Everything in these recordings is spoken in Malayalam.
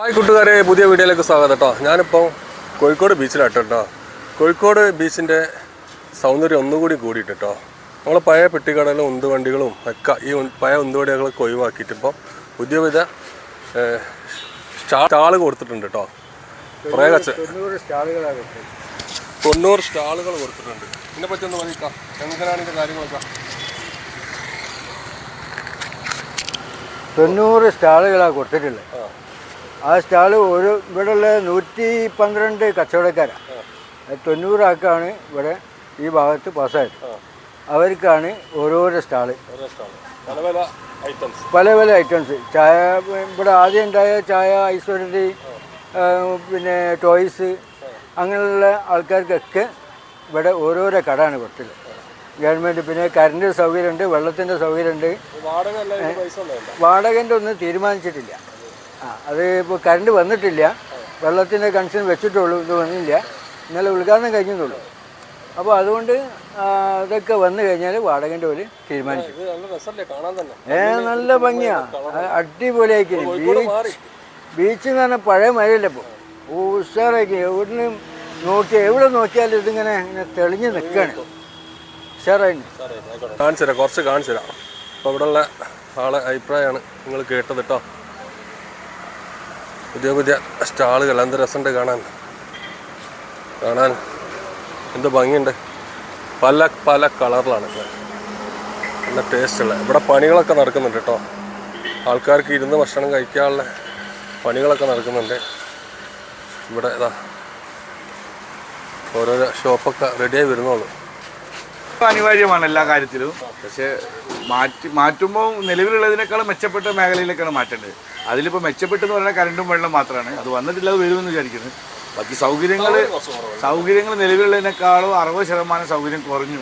ഹായ് കൂട്ടുകാരെ പുതിയ വീഡിയോയിലേക്ക് സ്വാഗതം കേട്ടോ ഞാനിപ്പോൾ കോഴിക്കോട് ബീച്ചിലാട്ടോ കേട്ടോ കോഴിക്കോട് ബീച്ചിന്റെ സൗന്ദര്യം ഒന്നുകൂടി കൂടിയിട്ട് കേട്ടോ നമ്മൾ പഴയ പെട്ടിക്കടലും ഉന്തുവണ്ടികളും ഒക്കെ ഈ പഴയ ഉന്തുവണ്ടികളൊക്കെ ഒഴിവാക്കിയിട്ട് ഇപ്പോൾ പുതിയ വിധ സ്റ്റാൾ കൊടുത്തിട്ടുണ്ട് കേട്ടോ കുറേ കച്ച തൊണ്ണൂറ് സ്റ്റാളുകൾ കൊടുത്തിട്ടുണ്ട്. ഇതിനെ പറ്റി ഒന്ന് പറയിക്കാം എങ്ങനെയാണ് ഇതിന്റെ കാര്യങ്ങളൊക്കെ? തൊണ്ണൂറ് സ്റ്റാളുകളാണ് കൊടുത്തിട്ടുള്ളത്. ആ സ്റ്റാൾ ഒരു ഇവിടെയുള്ള നൂറ്റി പന്ത്രണ്ട് കച്ചവടക്കാരാണ് തൊണ്ണൂറാക്കാണ് ഇവിടെ ഈ ഭാഗത്ത് പാസ്സായത്. അവർക്കാണ് ഓരോരോ സ്റ്റാൾ. പല പല ഐറ്റംസ് ചായ ഇവിടെ ആദ്യം ഉണ്ടായ ചായ ഐശ്വര്യത്തി പിന്നെ ടോയ്സ് അങ്ങനെയുള്ള ആൾക്കാർക്കൊക്കെ ഇവിടെ ഓരോരോ കടയാണ് കൊടുത്തത്. ഗവൺമെന്റ് പിന്നെ കറണ്ട് സൗകര്യമുണ്ട് വെള്ളത്തിന്റെ സൗകര്യമുണ്ട്. വാടകന്റെ ഒന്നും തീരുമാനിച്ചിട്ടില്ല. അത് ഇപ്പോൾ കറണ്ട് വന്നിട്ടില്ല. വെള്ളത്തിന്റെ കണക്ഷൻ വെച്ചിട്ടുള്ളൂ ഇത് വന്നില്ല. ഇന്നലെ ഉദ്ഘാടനം കഴിഞ്ഞതുള്ളൂ അപ്പോൾ അതുകൊണ്ട് ഇതൊക്കെ വന്നു കഴിഞ്ഞാൽ വാടകന്റെ ഒരു തീരുമാനിച്ചു. ഏ നല്ല ഭംഗിയാണ് അടിപൊളിയാക്കി. ബീച്ച് ബീച്ച് എന്ന് പറഞ്ഞാൽ പഴയ മഴയില്ല ഇപ്പോൾ ഉഷാറാക്കി. എവിടെ നോക്കി എവിടെ നോക്കിയാലും ഇതിങ്ങനെ ഇങ്ങനെ തെളിഞ്ഞ് നിൽക്കുകയാണ് ഉഷാറായി. കാണിച്ചു തരാം. കുറച്ച് കാണിച്ചു തരാം. അപ്പോൾ ഇവിടെയുള്ള ആളെ അഭിപ്രായമാണ് നിങ്ങൾ കേട്ടത് കേട്ടോ. പുതിയ പുതിയ സ്റ്റാളുകൾ എന്ത് രസമുണ്ട് കാണാൻ. കാണാൻ. എന്ത് ഭംഗിയുണ്ട്. പല പല കളറിലാണ്. നല്ല ടേസ്റ്റുള്ള ഇവിടെ പണികളൊക്കെ നടക്കുന്നുണ്ട് കേട്ടോ. ആൾക്കാർക്ക് ഇരുന്ന് ഭക്ഷണം കഴിക്കാനുള്ള പണികളൊക്കെ നടക്കുന്നുണ്ട്. ഇവിടെ ഇതാ. ഓരോരോ ഷോപ്പൊക്കെ റെഡിയായി വരുന്നുള്ളൂ അനിവാര്യമാണ് എല്ലാ കാര്യത്തിലും. പക്ഷേ മാറ്റി മാറ്റുമ്പോൾ നിലവിലുള്ളതിനേക്കാളും മെച്ചപ്പെട്ട മേഖലയിലേക്കാണ് മാറ്റേണ്ടത്. അതിലിപ്പോൾ മെച്ചപ്പെട്ടെന്ന് പറഞ്ഞാൽ കറണ്ടും വെള്ളം മാത്രമാണ് അത് വന്നിട്ടില്ല അത് വരുമെന്ന് വിചാരിക്കുന്നത് ബാക്കി സൗകര്യങ്ങൾ സൗകര്യങ്ങൾ നിലവിലുള്ളതിനേക്കാളും അറുപത് ശതമാനം സൗകര്യം കുറഞ്ഞു.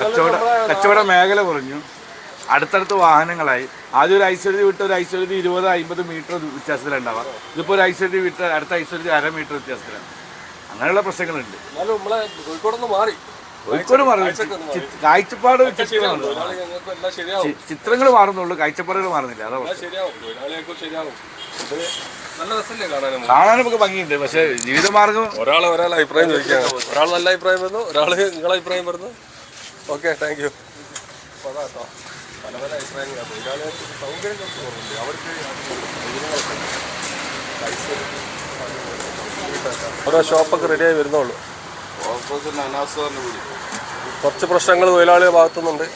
കച്ചവട കച്ചവട മേഖല കുറഞ്ഞു. അടുത്തടുത്ത് വാഹനങ്ങളായി. ആദ്യം ഒരു ഐശ്വര്യ വിട്ട് ഒരു ഐശ്വര്യ ഇരുപത് അമ്പത് മീറ്റർ വ്യത്യാസത്തിലുണ്ടാവാം. ഇതിപ്പോൾ ഒരു ഐശ്വര്യ വിട്ട് അടുത്ത ഐശ്വര്യ അര മീറ്റർ വ്യത്യാസത്തിലാണ്. അങ്ങനെയുള്ള പ്രശ്നങ്ങളുണ്ട്. എന്നാലും നമ്മളെ കോഴിക്കോടൊന്ന് മാറി. കോഴിക്കോട് മാറുന്നില്ല കാഴ്ചപ്പാട് ചിത്രങ്ങൾ മാറുന്നുള്ളൂ കാഴ്ചപ്പാടുകൾ മാറുന്നില്ല. അതാ കാണാൻ നമുക്ക്? ഭംഗിയുണ്ട് പക്ഷെ ജീവിതമാർഗം ഒരാൾ ഒരാൾ അഭിപ്രായം ചോദിക്കാം. ഒരാൾ നല്ല അഭിപ്രായം പറഞ്ഞു ഒരാൾ നിങ്ങളെ അഭിപ്രായം പറഞ്ഞു ഓക്കെ താങ്ക് യു. അപ്പോൾ അതാ കേട്ടോ. പല പല അഭിപ്രായങ്ങളാണ് തൊഴിലാളികൾക്ക് സൗകര്യം കുറച്ച് കുറവുണ്ട്. അവർക്ക് ഓരോ ഷോപ്പൊക്കെ റെഡിയായി വരുന്നുള്ളൂ. കുറച്ച് പ്രശ്നങ്ങൾ തൊഴിലാളികളുടെ ഭാഗത്തുനിന്നുണ്ട്.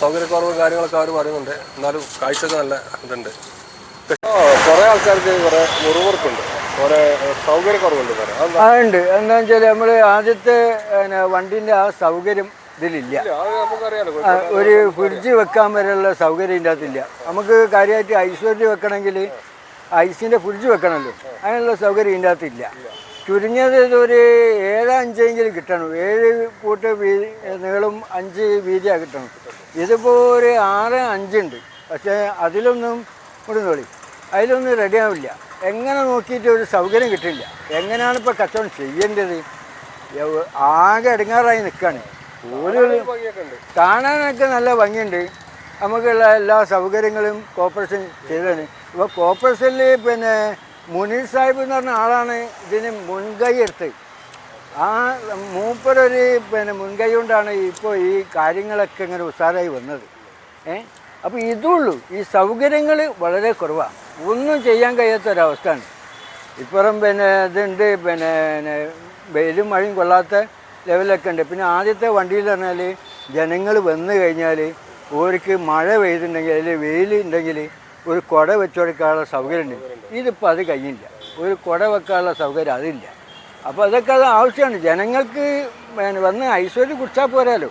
സൗകര്യക്കുറവ് കാര്യങ്ങളൊക്കെ അവർ പറയുന്നുണ്ട് എന്നാലും കാഴ്ചകൾ നല്ല ഇതുണ്ട്. കുറേ ആൾക്കാർക്ക് കുറേ മുറിവുറപ്പുണ്ട്. കുറേ സൗകര്യക്കുറവുണ്ട് ഉണ്ട്. എന്താണെന്ന് വെച്ചാൽ നമ്മൾ ആദ്യത്തെ വണ്ടിന്റെ ആ സൗകര്യം ഇതിലില്ല. ഒരു ഫ്രിഡ്ജ് വെക്കാൻ വരെയുള്ള സൗകര്യം ഇതിന്റെ അകത്തില്ല നമുക്ക് കാര്യമായിട്ട് ഐശ്വര്യ വെക്കണമെങ്കിൽ ഐസിന്റെ ഫ്രിഡ്ജ് വെക്കണമല്ലോ. അതിനുള്ള സൗകര്യം ഇതിന്റെ അകത്തില്ല ചുരുങ്ങിയത് ഒരു ഏഴ് അഞ്ചെങ്കിലും കിട്ടണം. ഏഴ് കൂട്ട് വീതി നീളം അഞ്ച് വീതിയാണ് കിട്ടണം. ഇതിപ്പോൾ ഒരു ആറ് അഞ്ചുണ്ട്. പക്ഷേ അതിലൊന്നും കൊടുന്നോളി. നോളി അതിലൊന്നും റെഡിയാവില്ല എങ്ങനെ നോക്കിയിട്ട് ഒരു സൗകര്യം കിട്ടില്ല. എങ്ങനെയാണ് ഇപ്പോൾ കച്ചവടം ചെയ്യേണ്ടത്? ആകെ ഇടങ്ങാറായി നിൽക്കുകയാണ് ഒരു കാണാനൊക്കെ നല്ല ഭംഗിയുണ്ട്. നമുക്കുള്ള എല്ലാ സൗകര്യങ്ങളും കോർപ്പറേഷൻ ചെയ്തതാണ്. ഇപ്പോൾ കോർപ്പറേഷനിൽ പിന്നെ മുനീർ സാഹിബ് എന്ന് പറഞ്ഞ ആളാണ് ഇതിന് മുൻകൈ എടുത്തത്. ആ മൂപ്പരൊരു പിന്നെ മുൻകൈ കൊണ്ടാണ് ഇപ്പോൾ ഈ കാര്യങ്ങളൊക്കെ ഇങ്ങനെ ഉഷാറായി വന്നത്. ഏ? അപ്പോൾ ഇതുള്ളൂ ഈ സൗകര്യങ്ങൾ വളരെ കുറവാണ് ഒന്നും ചെയ്യാൻ കഴിയാത്ത ഒരവസ്ഥയാണ് ഇപ്പുറം പിന്നെ ഇതുണ്ട് പിന്നെ വെയിലും മഴയും കൊള്ളാത്ത ലെവലൊക്കെ ഉണ്ട്. പിന്നെ ആദ്യത്തെ വണ്ടിയിൽ പറഞ്ഞാൽ ജനങ്ങൾ വന്നു കഴിഞ്ഞാൽ ഓർക്ക് മഴ പെയ്തിട്ടുണ്ടെങ്കിൽ അതിൽ വെയിൽ ഉണ്ടെങ്കിൽ ഒരു കുട വെച്ച് കൊടുക്കാനുള്ള സൗകര്യം ഉണ്ട് ഇതിപ്പോൾ അത് കഴിയില്ല ഒരു കുട വെക്കാനുള്ള സൗകര്യം അതില്ല. അപ്പോൾ അതൊക്കെ അത് ആവശ്യമാണ്. ജനങ്ങൾക്ക് വന്ന് ഐശ്വര്യം കുടിച്ചാൽ പോരാലോ.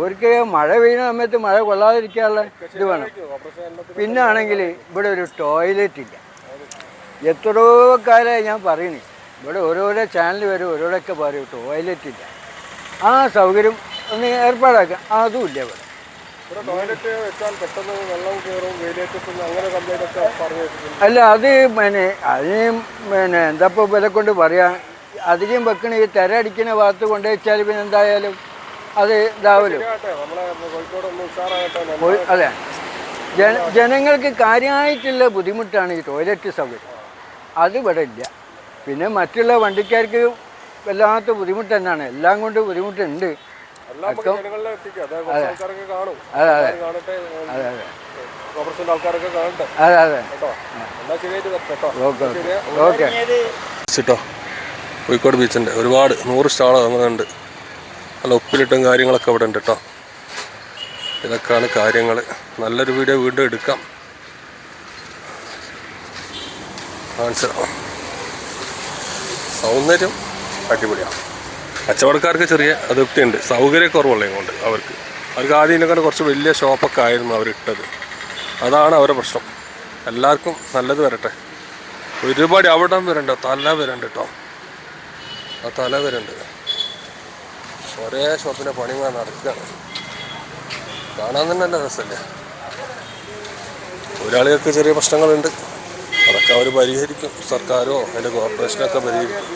ഓർക്ക് മഴ പെയ്യുന്ന സമയത്ത് മഴ കൊള്ളാതിരിക്കാനുള്ള ഇത് വേണം. പിന്നെ ആണെങ്കിൽ ഇവിടെ ഒരു ടോയ്ലറ്റ് ഇല്ല. എത്രയോ കാലമായി ഞാൻ പറയുന്നു ഇവിടെ ഓരോരോ ചാനൽ വരും ഓരോടൊക്കെ പറയും ടോയ്ലറ്റ് ഇല്ല. ആ സൗകര്യം ഒന്ന് ഏർപ്പാടാക്കാം. അതും ഇല്ല ഇവിടെ. അല്ല അത് പിന്നെ അതിന് പിന്നെ എന്താ ഇപ്പോൾ വില കൊണ്ട് പറയാം? അധികം വെക്കണ ഈ തിര അടിക്കുന്ന ഭാഗത്ത് കൊണ്ടുവച്ചാൽ പിന്നെ എന്തായാലും അത് ഇതാവല്ലോ. നമ്മളെ കോഴിക്കോട് ഒരു- അതെ. ജന ജനങ്ങൾക്ക് കാര്യമായിട്ടുള്ള ബുദ്ധിമുട്ടാണ് ഈ ടോയ്ലറ്റ് സൗകര്യം. അത് ഇവിടെ ഇല്ല. പിന്നെ മറ്റുള്ള വണ്ടിക്കാർക്ക് വല്ലാത്ത ബുദ്ധിമുട്ട് തന്നെയാണ്. എല്ലാം കൊണ്ട് ബുദ്ധിമുട്ടുണ്ട്. അതെ. അതെ അതെ. അതെ ഓക്കെ ഓക്കെ. കോഴിക്കോട് ബീച്ചിന്റെ ഒരുപാട് നൂറ് സ്റ്റാൾ അങ്ങനെയുണ്ട് നല്ല ഒപ്പിലിട്ടും കാര്യങ്ങളൊക്കെ അവിടെ ഉണ്ട് കേട്ടോ ഇതൊക്കെയാണ് കാര്യങ്ങൾ. നല്ലൊരു വീഡിയോ വീണ്ടും എടുക്കാം. സൗന്ദര്യം അടിപൊളിയാണ്. കച്ചവടക്കാർക്ക് ചെറിയ അതൃപ്തിയുണ്ട്. സൗകര്യക്കുറവുള്ളതും കൊണ്ട് അവർക്ക്. അവർക്ക് ആദ്യം ഇതിനെക്കാണ്ട് കുറച്ച് വലിയ ഷോപ്പൊക്കെ ആയിരുന്നു അവരിട്ടത്. അതാണ് അവരുടെ പ്രശ്നം. എല്ലാവർക്കും നല്ലത് വരട്ടെ. ഒരുപാട് അവിടം വരണ്ട തല വരണ്ട കേട്ടോ ആ തല വരുന്നുണ്ട്. ഒരേ ഷോപ്പിന്റെ വേണം നടക്കുകയാണ്. കാണാൻ തന്നെ നല്ല രസമല്ലേ? തൊഴിലാളികൾക്ക് ചെറിയ പ്രശ്നങ്ങളുണ്ട്. അതൊക്കെ അവർ പരിഹരിക്കും. സർക്കാരോ അതിന്റെ കോർപ്പറേഷനൊക്കെ പരിഹരിക്കും.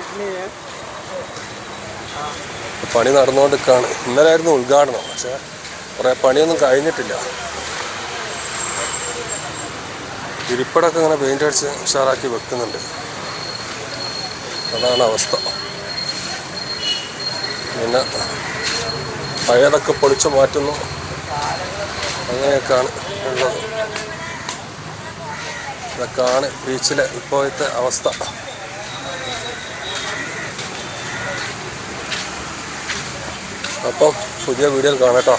പണി നടന്നുകൊണ്ടിരിക്കുകയാണ്. ഇന്നലെ ആയിരുന്നു ഉദ്ഘാടനം. പക്ഷേ കുറേ പണിയൊന്നും കഴിഞ്ഞിട്ടില്ല. ഇരിപ്പടൊക്കെ ഇങ്ങനെ പെയിന്റ് അടിച്ച് ഉഷാറാക്കി വെക്കുന്നുണ്ട്. അതാണ് അവസ്ഥ. പിന്നെ പഴയതൊക്കെ പൊളിച്ചു മാറ്റുന്നു. അങ്ങനെയൊക്കെയാണ് ഉള്ളത്. ഇതൊക്കെയാണ് ബീച്ചിലെ ഇപ്പോഴത്തെ അവസ്ഥ. അപ്പം പുതിയ വീഡിയോയിൽ കാണാം കേട്ടോ.